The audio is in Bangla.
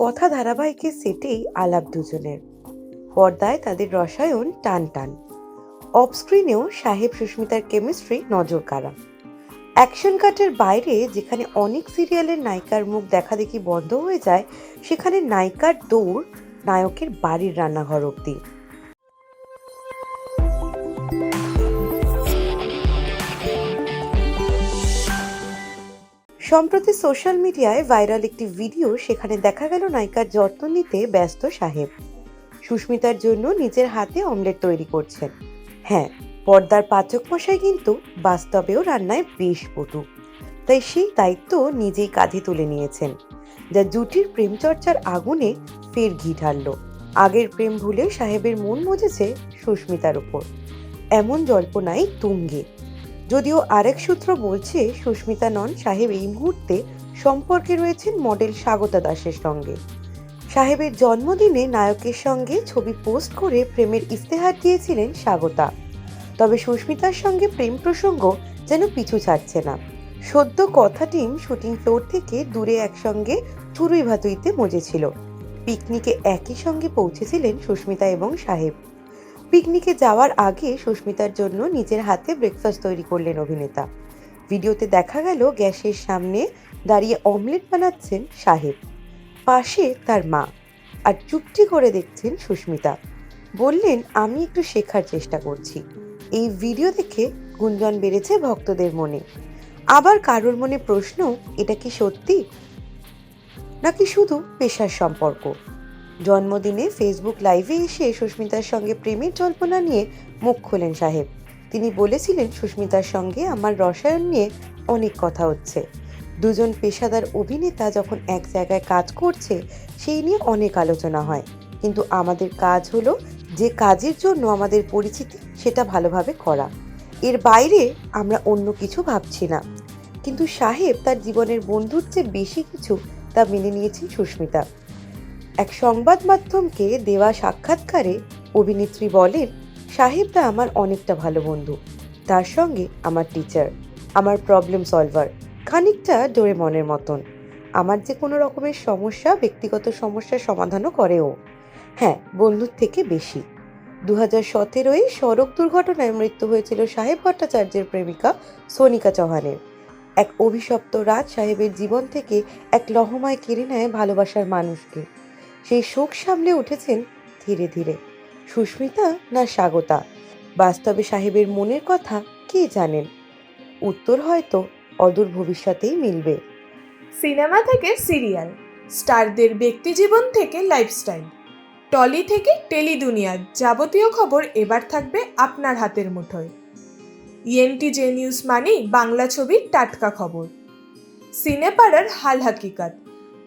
কথা ধারাবাহিকের সেটেই আলাপ দুজনের। পর্দায় তাদের রসায়ন টান টান অফ স্ক্রিনেও সাহেব সুস্মিতার কেমিস্ট্রি নজর কাড়া অ্যাকশন কাটের বাইরে যেখানে অনেক সিরিয়ালের নায়িকার মুখ দেখা দেখি বন্ধ হয়ে যায়, সেখানে নায়িকার দৌড় নায়কের বাড়ির রান্নাঘর অব্দি সম্প্রতি সোশ্যাল মিডিয়ায় ভাইরাল একটি ভিডিও সেখানে দেখা গেল নায়িকার যত্ন নিতে ব্যস্ত সাহেব। সুস্মিতার জন্য নিজের হাতে অমলেট তৈরি করছেন। হ্যাঁ পর্দার পাচক মশাই কিন্তু বাস্তবেও রান্নায় বেশ পটু। তাই সেই দায়িত্ব নিজেই কাঁধে তুলে নিয়েছেন, যা জুটির প্রেমচর্চার আগুনে ফের ঘি ঢাললো। আগের প্রেম ভুলে সাহেবের মন মজেছে সুস্মিতার উপর। এমন জল্পনাই তুঙ্গে। যদিও আরেক সূত্র বলছে সুস্মিতা নন সাহেব এই মুহূর্তে সম্পর্কে রয়েছেন মডেল স্বাগতা দাসের সঙ্গে। সাহেবের জন্মদিনে নায়কের সঙ্গে ছবি পোস্ট করে প্রেমের ইস্তেহার দিয়েছিলেন স্বাগতা। তবে সুস্মিতার সঙ্গে প্রেম প্রসঙ্গ যেন পিছু ছাড়ছে না। সদ্য কথা টিম শুটিং ফ্লোর থেকে দূরে একসঙ্গে চুরুই ভাতুইতে মজেছিল পিকনিকে একই সঙ্গে পৌঁছেছিলেন সুস্মিতা এবং সাহেব। পিকনিকে যাওয়ার আগে সুস্মিতার জন্য নিজের হাতে ব্রেকফাস্ট তৈরি করলেন অভিনেতা। ভিডিওতে দেখা গেল গ্যাসের সামনে দাঁড়িয়ে অমলেট বানাচ্ছেন সাহেব। পাশে তার মা। আর চুপটি করে দেখছেন সুস্মিতা। বললেন, আমি একটু শেখার চেষ্টা করছি। এই ভিডিও দেখে গুঞ্জন বেড়েছে ভক্তদের মনে। আবার কারোর মনে প্রশ্ন, এটা কি সত্যি? নাকি শুধু পেশার সম্পর্ক? জন্মদিনে ফেসবুক লাইভে এসে সুস্মিতার সঙ্গে প্রেমের জল্পনা নিয়ে মুখ খোলেন সাহেব। তিনি বলেছিলেন, সুস্মিতার সঙ্গে আমার রসায়ন নিয়ে অনেক কথা হচ্ছে। দুজন পেশাদার অভিনেতা যখন এক জায়গায় কাজ করছে, সেই নিয়ে অনেক আলোচনা হয়। কিন্তু আমাদের কাজ হলো যে কাজের জন্য আমাদের পরিচিতি, সেটা ভালোভাবে করা। এর বাইরে আমরা অন্য কিছু ভাবছি না। কিন্তু সাহেব তার জীবনের বন্ধুর চেয়ে বেশি কিছু তা মেনে নিয়েছেন সুস্মিতা। এক সংবাদ মাধ্যমকে দেওয়া সাক্ষাৎকারে অভিনেত্রী বলেন সাহেবদা আমার অনেকটা ভালো বন্ধু। তার সঙ্গে আমার টিচার আমার প্রবলেম সলভার খানিকটা ডোরেমনের মতন। আমার যে কোনো রকমের সমস্যা, ব্যক্তিগত সমস্যার সমাধানও করে ও। হ্যাঁ বন্ধুর থেকে বেশি। দু হাজার সতেরোয় সড়ক দুর্ঘটনায় মৃত্যু হয়েছিল সাহেব ভট্টাচার্যের প্রেমিকা সোনিকা চৌহানের। এক অভিশপ্ত রাজ সাহেবের জীবন থেকে এক লহমায় কেড়ে নেয় ভালোবাসার মানুষকে। সেই শোক সামলে উঠেছেন ধীরে ধীরে। সুস্মিতা না স্বাগতা। বাস্তবে সাহেবের মনের কথা কে জানেন? উত্তর হয়তো অদূর ভবিষ্যতেই মিলবে। সিনেমা থেকে সিরিয়াল, স্টারদের ব্যক্তিজীবন থেকে লাইফস্টাইল, টলি থেকে টেলি দুনিয়ার যাবতীয় খবর এবার থাকবে আপনার হাতের মুঠোয়। ইএনটি জে নিউজ মানেই বাংলা ছবির টাটকা খবর। সিনেপাড়ার হাল হাকিকাত।